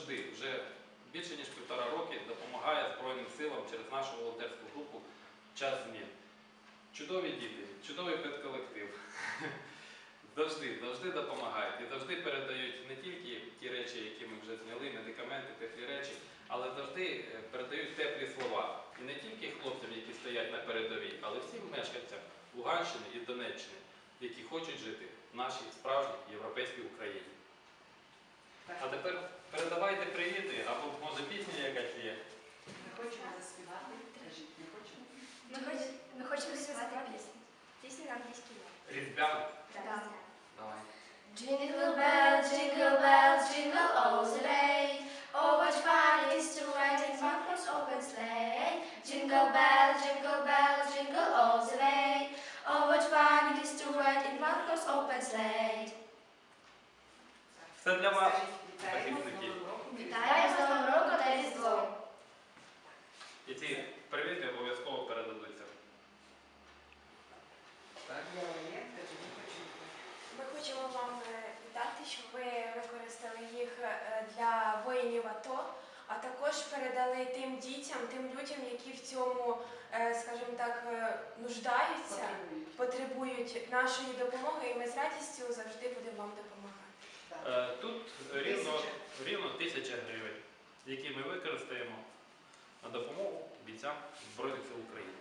завжди, вже більше ніж півтора роки, допомагає Збройним силам через нашу волонтерську групу час змін. Чудові діти, чудовий педколектив. Завжди, завжди допомагають і завжди передають не тільки ті речі, які ми вже зняли, медикаменти, теплі речі, але завжди е, передають теплі слова. І не тільки хлопцям, які стоять на передовій, але всім мешканцям Луганщини і Донеччини, які хочуть жити в нашій справжній європейській Україні. Пісню на англійській мові. Різдвяну. Так. Давай. Jingle bells, jingle bells, jingle all the way. Oh, what fun it is to ride in one horse open sleigh. Jingle bells, jingle bells, jingle all the way. Oh, what fun it is to ride in one horse open sleigh. Все для вас. Скажіть, Вітаємо з захисники. Новим роком. Вітаю з Новим роком та Різдвом. І ці Хочемо вам е, віддати, щоб ви використали їх е, для воїнів АТО, а також передали тим дітям, тим людям, які в цьому, е, скажімо так, нуждаються, Потребують. потребують нашої допомоги, і ми з радістю завжди будемо вам допомагати. Тут рівно, рівно тисяча гривень, які ми використаємо на допомогу бійцям Збройних сил України.